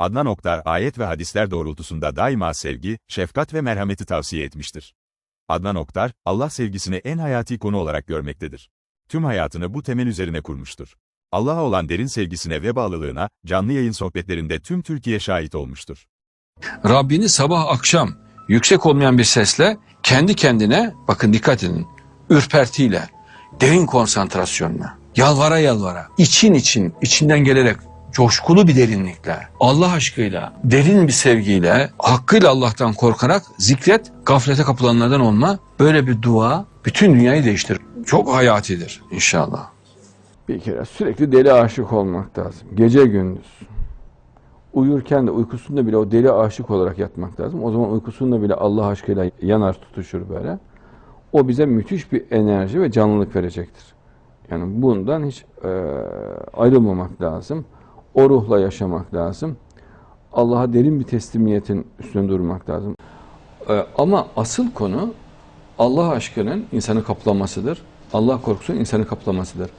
Adnan Oktar ayet ve hadisler doğrultusunda daima sevgi, şefkat ve merhameti tavsiye etmiştir. Adnan Oktar, Allah sevgisini en hayati konu olarak görmektedir. Tüm hayatını bu temel üzerine kurmuştur. Allah'a olan derin sevgisine ve bağlılığına, canlı yayın sohbetlerinde tüm Türkiye şahit olmuştur. Rabbini sabah akşam yüksek olmayan bir sesle kendi kendine bakın dikkat edin ürpertiyle derin konsantrasyonla yalvara yalvara için için içinden gelerek coşkulu bir derinlikle Allah aşkıyla derin bir sevgiyle hakkıyla Allah'tan korkarak zikret gaflete kapılanlardan olma böyle bir dua bütün dünyayı değiştirir. Çok hayatidir inşallah. Bir kere sürekli deli aşık olmak lazım. Gece gündüz. Uyurken de uykusunda bile o deli aşık olarak yatmak lazım. O zaman uykusunda bile Allah aşkıyla yanar tutuşur böyle. O bize müthiş bir enerji ve canlılık verecektir. Yani bundan hiç e, ayrılmamak lazım. O ruhla yaşamak lazım. Allah'a derin bir teslimiyetin üstünde durmak lazım. E, ama asıl konu Allah aşkının insanı kaplamasıdır. Allah korkusunun insanı kaplamasıdır.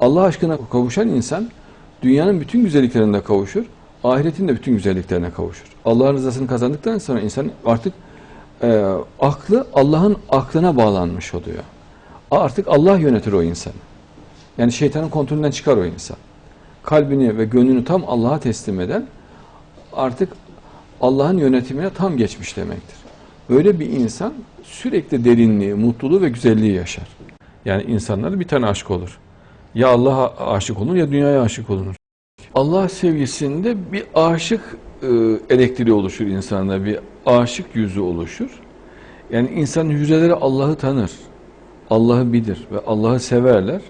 Allah aşkına kavuşan insan dünyanın bütün güzelliklerine kavuşur, ahiretin de bütün güzelliklerine kavuşur. Allah'ın rızasını kazandıktan sonra insan artık e, aklı Allah'ın aklına bağlanmış oluyor. Artık Allah yönetir o insanı. Yani şeytanın kontrolünden çıkar o insan. Kalbini ve gönlünü tam Allah'a teslim eden artık Allah'ın yönetimine tam geçmiş demektir. Böyle bir insan sürekli derinliği, mutluluğu ve güzelliği yaşar. Yani insanlar bir tane aşk olur. Ya Allah'a aşık olunur ya dünyaya aşık olunur. Allah sevgisinde bir aşık e, elektriği oluşur insanda, bir aşık yüzü oluşur. Yani insanın hücreleri Allah'ı tanır, Allah'ı bilir ve Allah'ı severler.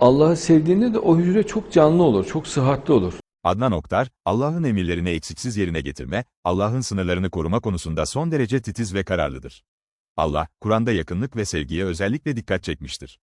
Allah'ı sevdiğinde de o hücre çok canlı olur, çok sıhhatli olur. Adnan Oktar, Allah'ın emirlerini eksiksiz yerine getirme, Allah'ın sınırlarını koruma konusunda son derece titiz ve kararlıdır. Allah, Kur'an'da yakınlık ve sevgiye özellikle dikkat çekmiştir.